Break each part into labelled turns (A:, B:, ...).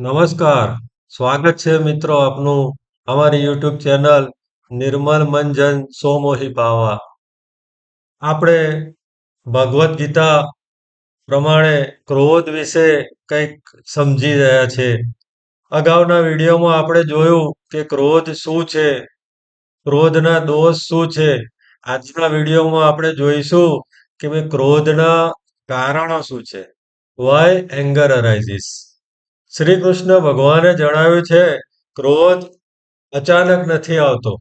A: નમસ્કાર. સ્વાગત છે મિત્રો આપનું અમારી યુટ્યુબ ચેનલ નિર્મલ મંજન સોમોહી પાવા. આપણે ભગવદ્ ગીતા પ્રમાણે ક્રોધ વિશે કંઈક સમજી રહ્યા છે. અગાઉના વિડીયોમાં આપણે જોયું કે ક્રોધ શું છે? ક્રોધના દોષ શું છે? આજના વિડીયોમાં આપણે જોઈશું કે ભાઈ ક્રોધના કારણો શું છે? Why anger arises Shri Krishna ભગવાને જણાવ્યું છે, ક્રોધ અચાનક નથી આવતો,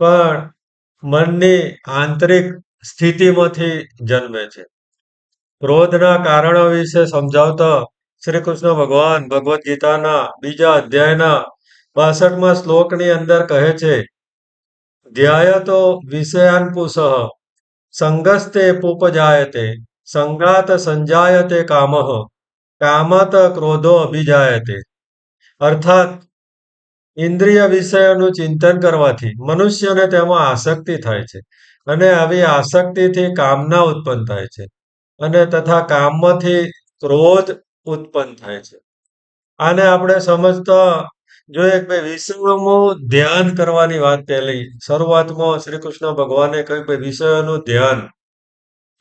A: પણ મનની આંતરિક સ્થિતિમાંથી જન્મે છે. ક્રોધના કારણો વિશે સમજાવતા શ્રી કૃષ્ણ ભગવાન ભગવદ્ ગીતાના બીજા અધ્યાયના બાસઠમાં શ્લોકની અંદર કહે છે, ધ્યાયતો વિષયાન્પુષ સંગસ્તે પુપજાયતે, સંગાત સંજાયતે કામઃ કામત ક્રોધો અભિજાયતે. અર્થાત, ઇન્દ્રિય વિષયોનું ચિંતન કરવાથી મનુષ્યને તેમાં આસક્તિ થાય છે અને આવી આસક્તિથી કામના ઉત્પન્ન થાય છે અને તથા કામમાંથી ક્રોધ ઉત્પન્ન થાય છે. આને આપણે સમજતા જોઈએ કે ભાઈ વિષયોમાં ધ્યાન કરવાની વાત પહેલી, શરૂઆતમાં શ્રી કૃષ્ણ ભગવાને કહ્યું કે વિષયોનું ધ્યાન,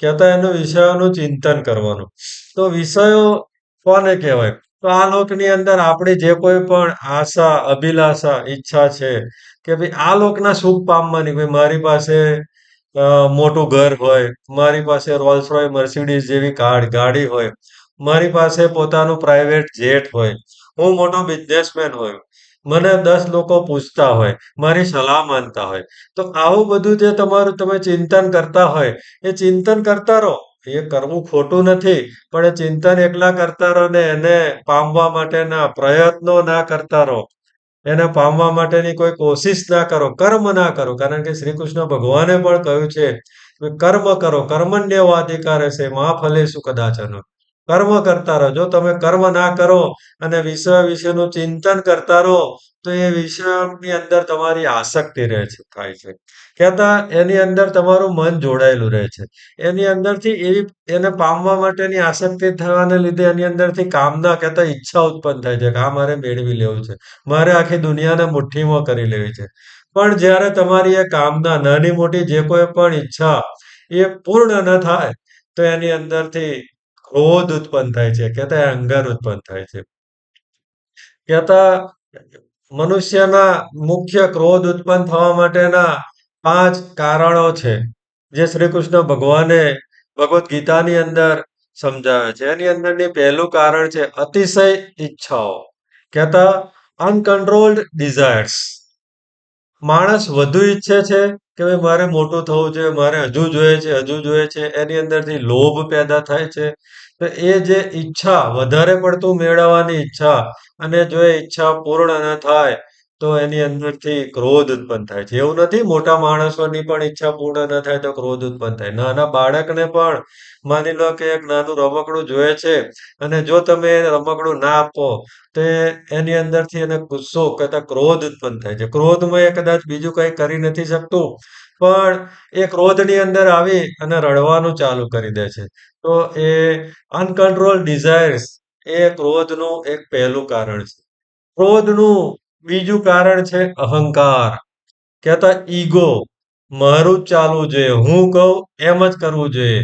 A: કહેતા એનું વિષયોનું ચિંતન કરવાનું. તો વિષયો કોને કહેવાય? તો આ લોકની અંદર આપણી જે કોઈ પણ આશા, અભિલાષા, ઈચ્છા છે કે ભાઈ આ લોકના સુખ પામવાની ભાઈ મારી પાસે મોટું ઘર હોય, મારી પાસે રોલ્સ રોય મર્સિડીઝ જેવી કાર, ગાડી હોય, મારી પાસે પોતાનું પ્રાઇવેટ જેટ હોય, હું મોટો બિઝનેસમેન હોય, મને દસ લોકો પૂછતા હોય, મારી સલાહ માનતા હોય, તો આવું બધું જે તમારું, તમે ચિંતન કરતા હોય, એ ચિંતન કરતા રહો. એ કરવું ખોટું નથી, પણ એ ચિંતન એકલા કરતા રહો ને એને પામવા માટેના પ્રયત્નો ના કરતા રહો. એને પામવા માટેની કોઈ કોશિશ ના કરો, કર્મ ના કરો. કારણ કે શ્રી કૃષ્ણ ભગવાને પણ કહ્યું છે કર્મ કરો કર્મણ્યવ અધિકાર છે શું કદાચ કદાચન કર્મ કરતા રહો. જો તમે કર્મ ના કરો અને વિષય વિશેનું ચિંતન કરતા રહો, તો એ વિષયની અંદર તમારી આસક્તિ રહે છે, થાય છે. કહેતા એની અંદર તમારું મન જોડાયેલું રહે છે. એની અંદરથી એવી, એને પામવા માટેની આસક્તિ થવાને લીધે એની અંદરથી કામના કહેતા ઈચ્છા ઉત્પન્ન થાય છે કે આ મારે મેળવી લેવું છે. મારે આખી દુનિયાને મુઠ્ઠીમાં કરી લેવી છે. પણ જ્યારે તમારી એ કામના નાની મોટી જે કોઈ પણ ઈચ્છા એ પૂર્ણ ન થાય, તો એની અંદરથી ક્રોધ ઉત્પન્ન થાય છે કહેતા અહંકાર ઉત્પન્ન થાય છે. કહેતા મનુષ્યના મુખ્ય ક્રોધ ઉત્પન્ન થવા માટેના પાંચ કારણો છે, જે શ્રી કૃષ્ણ ભગવાને ભગવદ્ ગીતાની અંદર સમજાવે છે. એની અંદરની પહેલું કારણ છે અતિશય ઈચ્છાઓ. કહેતા અનકન્ટ્રોલ્ડ ડિઝાયર્સ માણસ વધુ ઈચ્છે છે કે ભાઈ મારે મોટું થવું જોઈએ મારે હજુ જોઈએ છે, હજુ જોઈએ છે, એની અંદરથી લોભ પેદા થાય છે. તો એ જે ઈચ્છા, વધારે પડતું મેળવવાની ઈચ્છા અને જો એ ઈચ્છા પૂર્ણ ન થાય તો એની અંદરથી ક્રોધ ઉત્પન્ન થાય છે. એવું નથી, મોટા માણસોની પણ ઈચ્છા પૂર્ણ ન થાય તો ક્રોધ ઉત્પન્ન થાય. નાના બાળકને પણ માની લો કે એક નાનું રમકડું જોઈએ છે અને જો તમે રમકડું ના આપો, તો એની અંદરથી એને ગુસ્સો કરતા ક્રોધ ઉત્પન્ન થાય છે. ક્રોધમાં એ કદાચ બીજું કંઈ કરી નથી શકતું, પણ એ ક્રોધની અંદર આવી અને રડવાનું ચાલુ કરી દે છે. તો એ અનકન્ટ્રોલ ડિઝાયર્સ એ ક્રોધનું એક પહેલું કારણ છે. ક્રોધનું બીજું કારણ છે અહંકાર. કહેતા ઈગો, મારું ચાલવું જોઈએ હું કહું એમ જ કરવું જોઈએ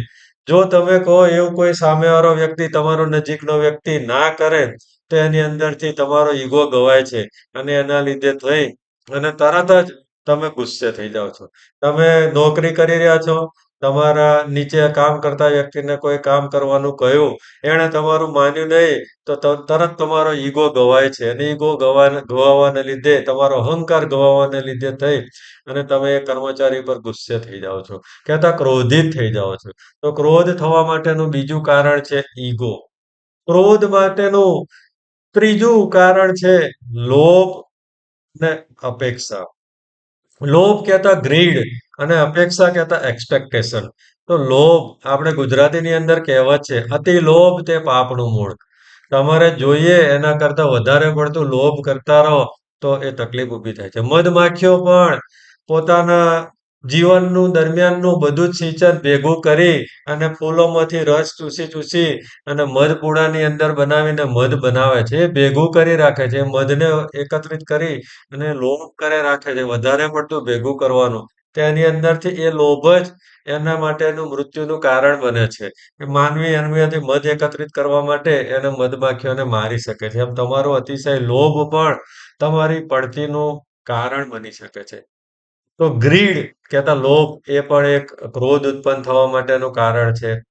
A: જો તમે કહો એવું કોઈ સામેવાળો વ્યક્તિ તમારો નજીકનો વ્યક્તિ ના કરે, તો એની અંદરથી તમારો ઈગો ગવાય છે અને એના લીધે થઈ અને તરત જ તમે ગુસ્સે થઈ જાઓ છો. તમે નોકરી કરી રહ્યા છો તમારા નીચે કામ કરતા વ્યક્તિને કોઈ કામ કરવાનું કહ્યું, એણે તમારું માન્યું નહીં, તો તરત તમારો ઈગો ગવાય છે. અને ઈગો ગવા ગવાવાને લીધે, તમારો અહંકાર ગવાવાને લીધે થઈ અને તમે કર્મચારી પર ગુસ્સે થઈ જાઓ છો. કહેતા ક્રોધિત થઈ જાઓ છો. તો ક્રોધ થવા માટેનું બીજું કારણ છે ઈગો. ક્રોધ માટેનું ત્રીજું કારણ છે લોભ ને અપેક્ષા. લોભ કહેતા ગ્રીડ અને અપેક્ષા કહેતા એક્સપેક્ટેશન તો લોભ આપણે ગુજરાતીની અંદર કહેવત છે, અતિ લોભ તે પાપનું મૂળ. તમારે જોઈએ એના કરતા વધારે પડતું લોભ કરતા રહો તો એ તકલીફ ઊભી થાય છે. મધમાખીઓ પણ પોતાના જીવનનું દરમિયાનનું બધું જ સિંચન ભેગું કરી અને ફૂલોમાંથી રસ ચૂસી ચૂસી અને મધપૂડાની અંદર બનાવીને મધ બનાવે છે. એ ભેગું કરી રાખે છે. મધને એકત્રિત કરી અને લોભ કરે રાખે છે. વધારે પડતું ભેગું કરવાનું. તેની અંદરથી એ લોભ જ એના માટેનું મૃત્યુનું કારણ બને છે. માનવી એનીથી મધ એકત્રિત કરવા માટે એને મધમાખીઓને મારી શકે છે. એમ તમારો અતિશય લોભ પણ તમારી પડતીનું કારણ બની શકે છે. તો ગ્રીડ કહેતા લોભ એ પણ એક ક્રોધ ઉત્પન્ન થવા માટેનું કારણ છે.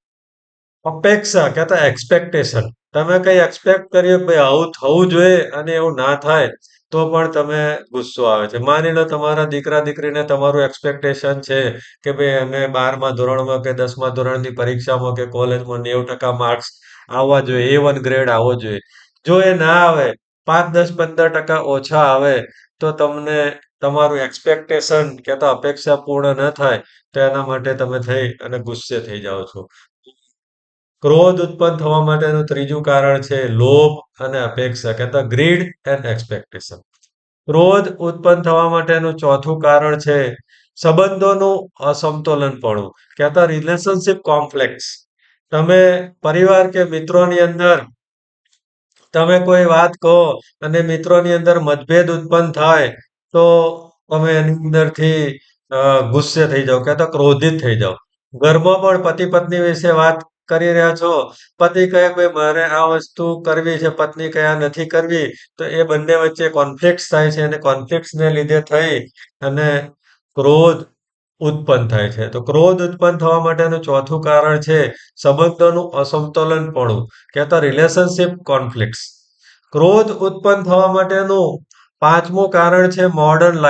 A: અપેક્ષા કહેતા એક્સપેક્ટેશન. તમે કંઈ એક્સપેક્ટ કર્યું ભાઈ આવું થવું જોઈએ અને એવું ના થાય તો પણ તમે ગુસ્સો આવે છે. માની લો તમારા દીકરા-દીકરીને તમારું એક્સપેક્ટેશન છે કે ભાઈ એને 12મા ધોરણમાં કે 10મા ધોરણની પરીક્ષામાં કે કોલેજમાં 90% માર્ક્સ આવવા જોઈએ. એ વન ગ્રેડ આવવો જોઈએ. જો એ ના આવે, 5, 10, 15% ઓછા આવે તો તમને તમારું એક્સપેક્ટેશન કહેતા અપેક્ષા પૂર્ણ ન થાય, તો એના માટે તમે થઈ અને ગુસ્સે થઈ જાઓ છો. ક્રોધ ઉત્પન્ન થવા માટેનું ત્રીજું કારણ છે લોભ અને અપેક્ષા કહેતા ગ્રીડ એન્ડ એક્સપેક્ટેશન. ક્રોધ ઉત્પન્ન થવા માટેનું ચોથું કારણ છે સંબંધોનું અસમતોલનપણું કહેતા રિલેશનશિપ કોમ્પ્લેક્સ. તમે પરિવાર કે મિત્રોની અંદર, તમે કોઈ વાત કહો અને મિત્રોની અંદર મતભેદ ઉત્પન્ન થાય તો તમે એની અંદરથી ગુસ્સે થઈ જાઓ કે તો ક્રોધિત થઈ જાઓ. ઘરમાં પણ પતિ-પત્ની વિશે વાત કરી રહ્યા છો. પતિ કહે ભાઈ મારે આ વસ્તુ કરવી છે, પત્ની કહે નથી કરવી. તો એ બંને વચ્ચે કોન્ફ્લિક્ટ થાય છે અને કોન્ફ્લિક્ટને લીધે થઈ અને ક્રોધ ઉત્પન્ન થાય છે. તો ક્રોધ ઉત્પન્ન થવા માટેનું ચોથું કારણ છે સંબંધોનું અસમતોલનપણું કહેતા રિલેશનશિપ કોન્ફ્લિક્ટ ક્રોધ ઉત્પન્ન થવા માટેનું પાંચમું કારણ છે મોડર્ન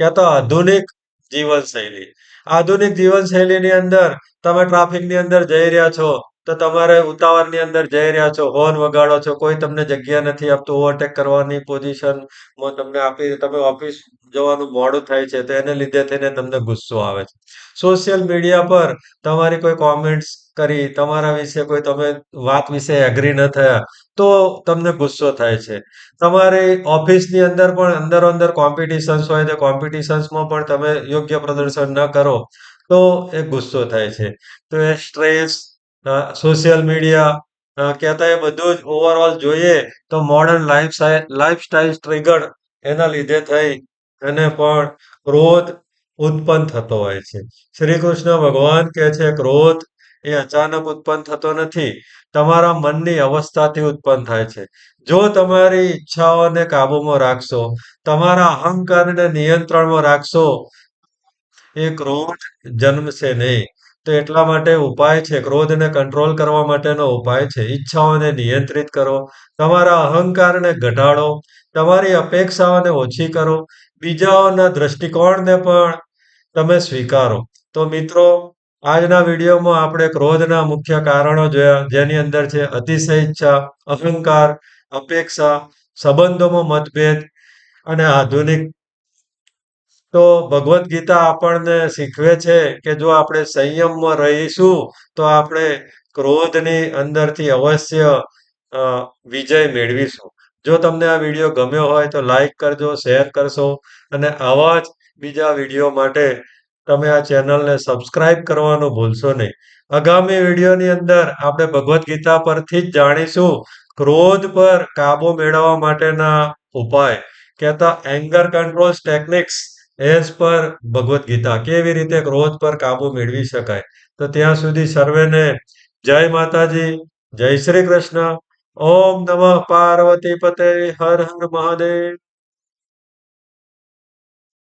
A: ક્યાં તો આધુનિક જીવનશૈલી. આધુનિક જીવનશૈલીની અંદર તમે ટ્રાફિકની અંદર જઈ રહ્યા છો તો તમારે ઉતાવળની અંદર જઈ રહ્યા છો, હોર્ન વગાડો છો, કોઈ તમને જગ્યા નથી આપતું, ઓવરટેક કરવાની પોઝિશનમાં તમને આપી તમે ઓફિસ જવાનું મોડું થાય છે તો એને લીધે થઈને તમને ગુસ્સો આવે છે. સોશિયલ મીડિયા પર તમારી કોઈ કોમેન્ટ્સ કરી, તમારા વિશે કોઈ તમે વાત વિશે એગ્રી ન થયા તો તમને ગુસ્સો થાય છે. તમારી ઓફિસની અંદર પણ અંદર અંદર કોમ્પિટિશન્સ હોય તો કોમ્પિટિશન્સમાં પણ તમે યોગ્ય પ્રદર્શન ન કરો તો એ ગુસ્સો થાય છે. તો એ સ્ટ્રેસ, સોશિયલ મીડિયા કહેતા એ બધું જ ઓવરઓલ જોઈએ તો મોડર્ન લાઈફ લાઈફસ્ટાઈલ ટ્રિગર એના લીધે થઈ અને પણ ક્રોધ ઉત્પન્ન થતો હોય છે. શ્રી કૃષ્ણ ભગવાન કહે છે ક્રોધ એ અચાનક ઉત્પન્ન થતો નથી. તમારા મનની અવસ્થાથી ઉત્પન્ન થાય છે. જો તમારી ઈચ્છાઓને કાબૂમાં રાખશો, તમારા અહંકારને નિયંત્રણમાં રાખશો, એ ક્રોધ જન્મશે નહીં. તો એટલા માટે ઉપાય છે ક્રોધને કંટ્રોલ કરવા માટેનો ઉપાય છે ઈચ્છાઓને નિયંત્રિત કરો, તમારા અહંકારને ઘટાડો, તમારી અપેક્ષાઓને ઓછી કરો, બીજાઓના દ્રષ્ટિકોણને પણ તમે સ્વીકારો. તો મિત્રો આજના વિડીયોમાં આપણે ક્રોધના મુખ્ય કારણો જોયા જેની અંદર છે અતિશય ઈચ્છા, અહંકાર, અપેક્ષા, સંબંધોમાં મતભેદ અને આધુનિક તો ભગવદ્ ગીતા આપણને શીખવે છે કે જો આપણે સંયમમાં રહીશું તો આપણે ક્રોધની અંદરથી અવશ્ય વિજય મેળવીશું. જો તમને આ વીડિયો ગમ્યો હોય તો લાઈક કરજો, શેર કરશો અને આવા જ બીજા વીડિયો માટે તમે આ ચેનલને સબસ્ક્રાઇબ કરવાનું ભૂલશો નહીં. આગામી વિડીયોની અંદર આપણે ભગવદ્ ગીતા પરથી જ જાણીશું ક્રોધ પર કાબુ મેળવવા માટેના ઉપાય કહેતા anger controls techniques as per Bhagavad Gita કેવી રીતે ક્રોધ પર કાબુ મેળવી શકાય. તો ત્યાં સુધી સર્વેને જય માતાજી, જય શ્રી કૃષ્ણ, ઓમ નમઃ પાર્વતી પતે હર હર મહાદેવ.